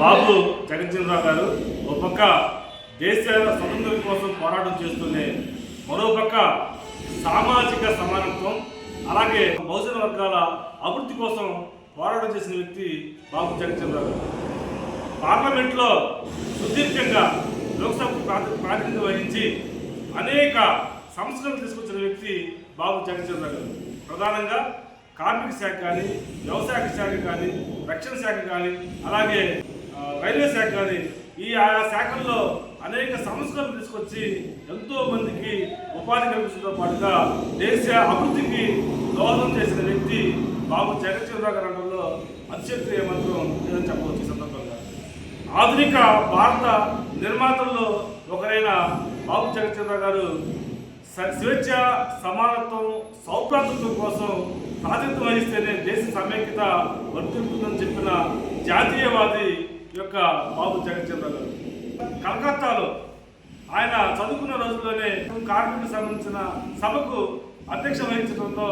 బాబు జగజ్జనరావు గారు ఒక పక్క దేశ స్వతంత్రం కోసం పోరాటం చేస్తునే మరో పక్క సామాజిక సమానత్వం అలాగే బహుజన వర్గాల అభివృద్ధి కోసం పోరాటం చేసిన వ్యక్తి బాబు జగజ్జనరావు గారు. పార్లమెంట్లో సుదీర్ఘంగా లోక్సభకు ప్రాతినిధ్యం వహించి అనేక సంస్కరణలు తీసుకొచ్చిన వ్యక్తి బాబు జగచంద్ర గారు. ప్రధానంగా కార్మిక శాఖ కానీ వ్యవసాయ శాఖ కానీ రక్షణ శాఖ కానీ అలాగే రైల్వే శాఖ కానీ ఈ ఆయా శాఖల్లో అనేక సంస్కరణలు తీసుకొచ్చి ఎంతో మందికి ఉపాధి కల్పించడంతో పాటుగా దేశ అభివృద్ధికి దోహదం చేసిన వ్యక్తి బాబు జగచంద్ర రంగంలో అనడంలో అతిశక్తి ఏమాత్రం లేదని చెప్పవచ్చు ఈ సందర్భంగా. ఆధునిక భారత నిర్మాతల్లో ఒకరైన బాబు జగచంద్ర గారు స్వేచ్ఛ సమానత్వం సౌభ్రాతృత్వం కోసం ప్రాతినిధ్యం వహిస్తేనే దేశ సమైక్యత వర్తింటుందని చెప్పిన జాతీయవాది యొక్క బాబు జగచంద్ర గారు. కలకత్తాలో ఆయన చదువుకున్న రోజుల్లోనే కార్మికులకు సంబంధించిన సభకు అధ్యక్ష వహించడంతో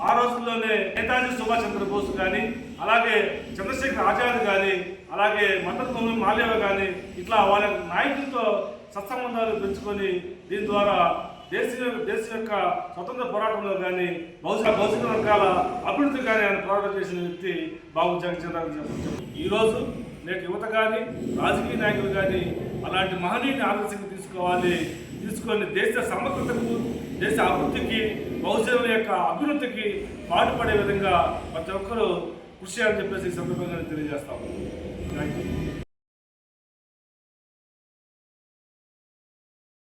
ఆ రోజుల్లోనే నేతాజీ సుభాష్ చంద్రబోస్ కానీ అలాగే చంద్రశేఖర్ ఆజాద్ కానీ అలాగే మద్దతు మాలేవ కానీ ఇట్లా వాళ్ళ నాయకులతో సత్సంబంధాలు పెంచుకొని దీని ద్వారా దేశ దేశ యొక్క స్వతంత్ర పోరాటంలో కానీ బహుశా భౌతిక వర్గాల అభివృద్ధి కానీ ఆయన పోరాటం చేసిన వ్యక్తి బాబు జగన్ ఈరోజు చెప్పచ్చు నేటి యువత కానీ రాజకీయ నాయకులు కానీ అలాంటి మహనీయుని ఆదర్శంగా తీసుకోవాలి తీసుకొని దేశ సమగ్రతకు దేశ అభివృద్ధికి బహుజనుల యొక్క అభివృద్ధికి పాటుపడే విధంగా ప్రతి ఒక్కరూ కృషి అని చెప్పేసి సందర్భంగా తెలియజేస్తాము థ్యాంక్ యూ